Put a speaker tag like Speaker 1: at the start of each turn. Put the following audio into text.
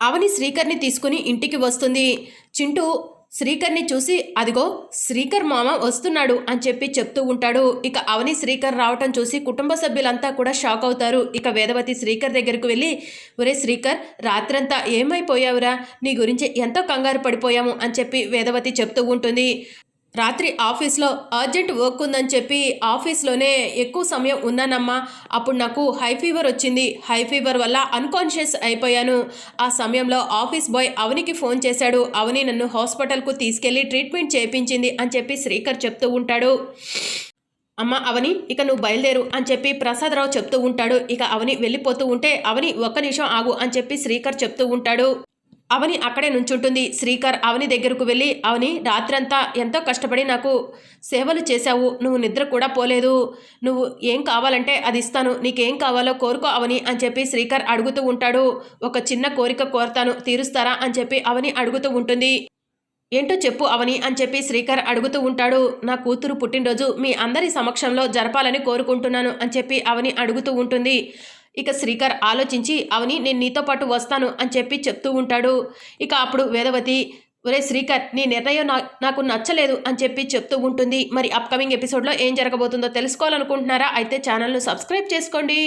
Speaker 1: అవని శ్రీకర్ని తీసుకుని ఇంటికి వస్తుంది. చింటూ శ్రీకర్ని చూసి అదిగో శ్రీకర్ మామ వస్తున్నాడు అని చెప్పి చెప్తూ ఉంటాడు. ఇక అవని శ్రీకర్ రావటం చూసి కుటుంబ సభ్యులంతా కూడా షాక్ అవుతారు. ఇక వేదవతి శ్రీకర్ దగ్గరకు వెళ్ళి ఒరే శ్రీకర్ రాత్రంతా ఏమైపోయావురా? నీ గురించి ఎంతో కంగారు పడిపోయాము అని చెప్పి వేదవతి చెప్తూ ఉంటుంది. రాత్రి ఆఫీస్లో అర్జెంట్ వర్క్ ఉందని చెప్పి ఆఫీస్లోనే ఎక్కువ సమయం ఉన్నానమ్మా. అప్పుడు నాకు హై ఫీవర్ వచ్చింది. హై ఫీవర్ వల్ల అన్కాన్షియస్ అయిపోయాను. ఆ సమయంలో ఆఫీస్ బాయ్ అవనికి ఫోన్ చేశాడు. అవని నన్ను హాస్పిటల్కు తీసుకెళ్ళి ట్రీట్మెంట్ చేయించింది అని చెప్పి శ్రీకర్ చెప్తూ ఉంటాడు. అమ్మ అవని ఇక నువ్వు బయలుదేరు అని చెప్పి ప్రసాదరావు చెప్తూ ఉంటాడు. ఇక అవని వెళ్ళిపోతూ ఉంటే అవని ఒక్క నిమిషం ఆగు అని చెప్పి శ్రీకర్ చెప్తూ ఉంటాడు. అవని అక్కడే నుంచుంటుంది. శ్రీకర్ అవని దగ్గరకు వెళ్ళి అవని రాత్రంతా ఎంతో కష్టపడి నాకు సేవలు చేశావు. నువ్వు నిద్ర కూడా పోలేదు. నువ్వు ఏం కావాలంటే అది ఇస్తాను. నీకేం కావాలో కోరుకో అవని అని చెప్పి శ్రీకర్ అడుగుతూ ఉంటాడు. ఒక చిన్న కోరిక కోరతాను. తీరుస్తారా? అని చెప్పి అవని అడుగుతూ ఉంటుంది. ఏంటో చెప్పు అవని అని చెప్పి శ్రీకర్ అడుగుతూ ఉంటాడు. నా కూతురు పుట్టినరోజు మీ అందరి సమక్షంలో జరపాలని కోరుకుంటున్నాను అని చెప్పి అవని అడుగుతూ ఉంటుంది. ఇక శ్రీకర్ ఆలోచించి అవని నేను నీతో పాటు వస్తాను అని చెప్పి చెప్తూ ఉంటాడు. ఇక అప్పుడు వేదవతి ఒరే శ్రీకర్ నీ నిర్ణయం నా నాకు నచ్చలేదు అని చెప్పి చెప్తూ ఉంటుంది. మరి అప్కమింగ్ ఎపిసోడ్లో ఏం జరగబోతుందో తెలుసుకోవాలనుకుంటున్నారా? అయితే ఛానల్ను సబ్స్క్రైబ్ చేసుకోండి.